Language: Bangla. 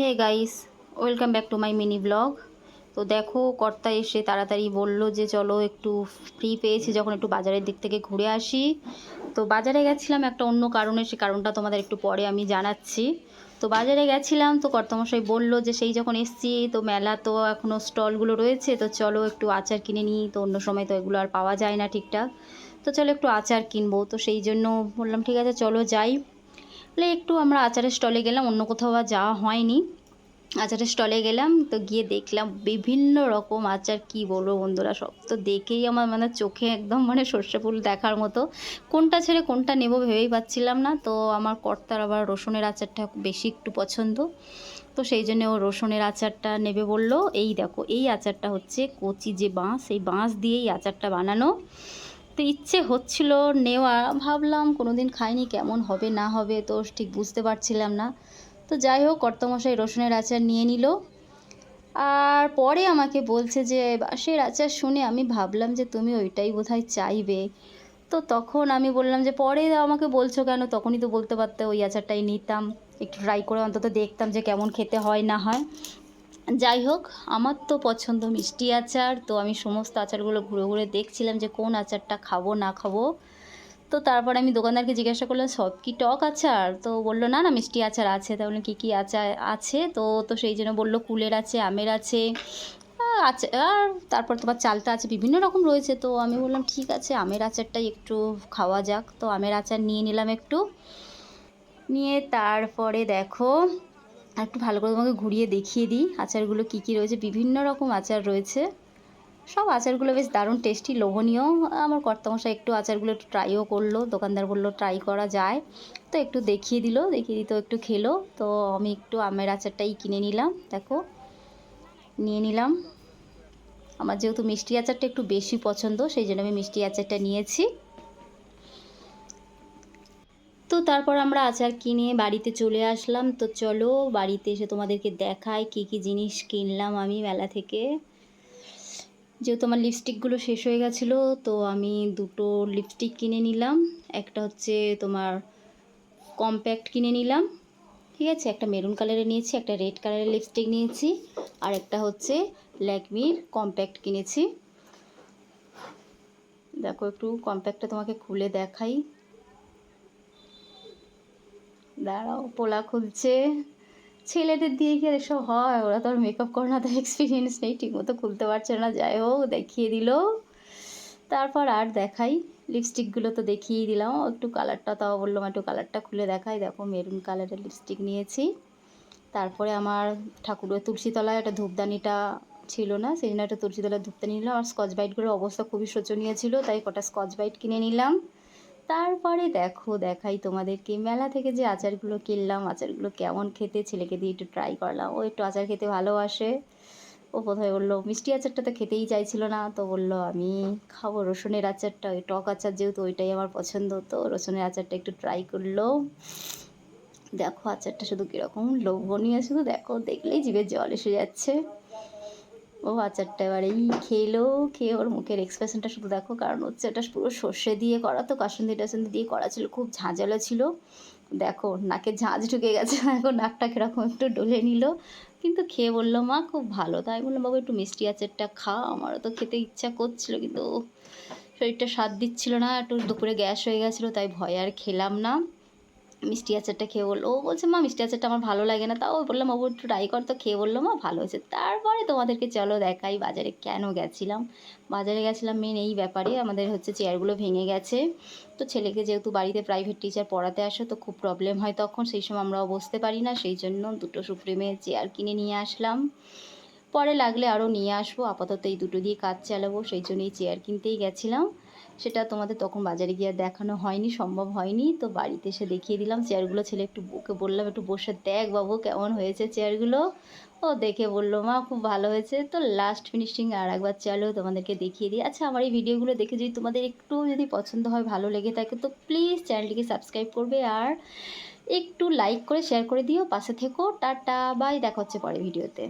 Hey guys, welcome back to my mini vlog. তো দেখো, কর্তা এসে তাড়াতাড়ি বলল যে, চলো একটু ফ্রি পেয়েছি যখন একটু বাজারের দিক থেকে ঘুরে আসি। তো বাজারে গেছিলাম একটা অন্য কারণে সেই কারণটা তোমাদের একটু পরে আমি জানাচ্ছি। তো বাজারে গেছিলাম, তো কর্তামশাই বলল যে, সেই যখন এসছি, তো মেলা তো এখনও স্টলগুলো রয়েছে, তো চলো একটু আচার কিনে নিই। তো অন্য সময় তো এগুলো আর পাওয়া যায় না ঠিকঠাক। তো চলো একটু আচার কিনবো। তো সেই জন্য বললাম, ঠিক আছে, চলো যাই। বলে একটু আমরা আচারের স্টলে গেলাম, অন্য কোথাও আর যাওয়া হয়নি। আচারের স্টলে গেলাম, তো গিয়ে দেখলাম বিভিন্ন রকম আচার, কি বলব বন্ধুরা, সব তো দেখেই আমার মানে চোখে একদম মানে সর্ষে ফুল দেখার মতো। কোনটা ছেড়ে কোনটা নেব ভেবেই পাচ্ছিলাম না, তো আমার কর্তার আবার রসুনের আচারটা বেশি একটু পছন্দ। তো সেই জন্য ও রসুনের আচারটা নেবে বলল, এই দেখো, এই আচারটা হচ্ছে কচি যে বাঁশ এই বাঁশ দিয়েই আচারটা বানানো। তো ইচ্ছে হচ্ছিল নেওয়া, ভাবলাম কোনো দিন খাইনি, কেমন হবে, না হবে, তো ঠিক বুঝতে পারছিলাম না। তো যাই হোক, কর্তমশাই রসুনের আচার নিয়ে নিল। আর পরে আমাকে বলছে যে বাঁশের আচার শুনে আমি ভাবলাম যে তুমি ওইটাই বোধহয় চাইবে। তো তখন আমি বললাম যে, পরে আমাকে বলছো কেন? তখনই তো বলতে পারতে ওই আচারটাই নিতাম। একটু ট্রাই করে অন্তত দেখতাম যে কেমন খেতে হয়, না হয়। যাই হোক, আমার তো পছন্দ মিষ্টি আচার। তো আমি সমস্ত আচারগুলো ঘুরে ঘুরে দেখছিলাম যে কোন আচারটা খাব, না খাব। তো তারপর আমি দোকানদারকে জিজ্ঞাসা করলাম, সব কি টক আচার? তো বলল, না না, মিষ্টি আচার আছে। তাহলে কী কী আচার আছে? তো তো সেই জন্য বলল, কুলের আছে, আমের আছে আছে আর তারপর তোমার চালটা আছে, বিভিন্ন রকম রয়েছে। তো আমি বললাম, ঠিক আছে, আমের আচারটাই একটু খাওয়া যাক। তো আমের আচার নিয়ে নিলাম একটু। নিয়ে তারপরে দেখো আর একটু ভালো করে তোমাকে ঘুরিয়ে দেখিয়ে দিই, আচারগুলো কী কী রয়েছে, বিভিন্ন রকম আচার রয়েছে। সব আচারগুলো বেশ দারুণ টেস্টি লোভনীয়। আমার কর্তামশাই একটু আচারগুলো একটু ট্রাইও করল, দোকানদার বলল ট্রাই করা যায়। তো একটু দেখিয়ে দিল, দেখিয়ে দিত একটু খেলো। তো আমি একটু আমের আচারটাই কিনে নিলাম, দেখো। নিয়ে নিলাম। আমার যেহেতু মিষ্টি আচারটা একটু বেশি পছন্দ, সেই জন্য আমি মিষ্টি আচারটা নিয়েছি। তো তারপর আমরা আচার কিনে বাড়িতে চলে আসলাম। তো চলো বাড়িতে এসে তোমাদেরকে দেখাই কী কী জিনিস কিনলাম আমি মেলা থেকে। যেহেতু আমার লিপস্টিকগুলো শেষ হয়ে গেছিল, তো আমি দুটো লিপস্টিক কিনে নিলাম। একটা হচ্ছে তোমার কম্প্যাক্ট কিনে নিলাম, ঠিক আছে? একটা মেরুন কালারের নিয়েছি, একটা রেড কালারের লিপস্টিক নিয়েছি, আর একটা হচ্ছে ল্যাকমির কম্প্যাক্ট কিনেছি। দেখো একটু কম্প্যাক্টটা তোমাকে খুলে দেখাই। দাঁড়াও, পোলা খুলছে। ছেলেদের দিয়ে কি আর এসব হয়? ওরা তো আর মেকআপ করে না তো এক্সপিরিয়েন্স নেই, ঠিকমতো খুলতে পারছে না। যাই হোক, দেখিয়ে দিল। তারপর আর দেখাই। লিপস্টিকগুলো তো দেখিয়েই দিলাম। একটু কালারটা তাও বললাম একটু কালারটা খুলে দেখাই। দেখো মেরুন কালারের লিপস্টিক নিয়েছি। তারপরে আমার ঠাকুরের তুলসীতলায় একটা ধূপদানিটা ছিল না, সেই জন্য একটা তুলসীতলায় ধূপদানি নিলাম। আর স্কচ বাইটগুলোর অবস্থা খুবই শোচনীয় ছিল, তাই কটা স্কচ বাইট কিনে নিলাম। তারপরে দেখো, দেখাই তোমাদেরকে। মেলা থেকে যে আচারগুলো কিনলাম, আচারগুলো কেমন খেতে ছেলেকে দিয়ে একটু ট্রাই করলাম। ও একটু আচার খেতে ভালোবাসে। ও প্রথমে বলল, মিষ্টি আচারটা তো খেতেই চাইছিল না। তো বলল, আমি খাব রসুনের আচারটা। ওই টক আচার যেহেতু ওইটাই আমার পছন্দ। তো রসুনের আচারটা একটু ট্রাই করল। দেখো আচারটা শুধু কীরকম লোভনীয়। শুধু দেখো, দেখলেই জিভে জল এসে যাচ্ছে। ও আচারটা এবার এই খেলো, খেয়ে ওর মুখের এক্সপ্রেশনটা শুধু দেখো, কারণ হচ্ছে এটা পুরো সর্ষে দিয়ে করা তো, কাসুন্দি টাসুন্দি দিয়ে করা ছিল, খুব ঝাঁঝালো ছিল। দেখো নাকে ঝাঁঝ ঢুকে গেছে, এখন নাকটা কীরকম একটু ডলে নিল। কিন্তু খেয়ে বলল, মা, খুব ভালো। তাই বললাম, বাবু, একটু মিষ্টি আচারটা খা আমারও তো খেতে ইচ্ছা করছিল, কিন্তু শরীরটা স্বাদ দিচ্ছিল না, একটু দুপুরে গ্যাস হয়ে গেছিল, তাই ভয় আর খেলাম না। মিষ্টি আচারটা খেয়ে বলল, ও বলছে, মা, মিষ্টি আচারটা আমার ভালো লাগে না। তাও বললাম বাবু একটু ট্রাই কর। তো খেয়ে বলল, মা, ভালো হয়েছে। তারপরে তোমাদেরকে চলো দেখাই বাজারে কেন গেছিলাম। বাজারে গেছিলাম মেন এই ব্যাপারে, আমাদের হচ্ছে চেয়ারগুলো ভেঙে গেছে। তো ছেলেকে যেহেতু বাড়িতে প্রাইভেট টিচার পড়াতে আসো, তো খুব প্রবলেম হয় তখন। সেই সময় আমরাও বসতে পারি না, সেই জন্য দুটো সুপ্রিমের চেয়ার কিনে নিয়ে আসলাম। পরে লাগলে আরও নিয়ে আসব। আপাতত এই দুটো দিয়ে কাজ চালাবো, সেই জন্য এই চেয়ার কিনতেই গেছিলাম। সেটা তোমাদের তখন বাজারে গিয়ে দেখানো হয়নি, সম্ভব হয়নি। তো বাড়িতে এসে দেখিয়ে দিলাম, চেয়ারগুলো ছেলে একটু ওকে বললাম, একটু বসে দেখ বাবু, কেমন হয়েছে চেয়ারগুলো? ও দেখে বলল, মা, খুব ভালো হয়েছে। তো লাস্ট ফিনিশিং আর একবার চলো তোমাদেরকে দেখিয়ে দিই। আচ্ছা আমার এই ভিডিওগুলো দেখে যদি তোমাদের একটু যদি পছন্দ হয়, ভালো লেগে থাকে, তো প্লিজ চ্যানেলটিকে সাবস্ক্রাইব করবে আর একটু লাইক করে শেয়ার করে দিও। পাশে থেকো, টাটা বাই দেখা হচ্ছে পরে ভিডিওতে।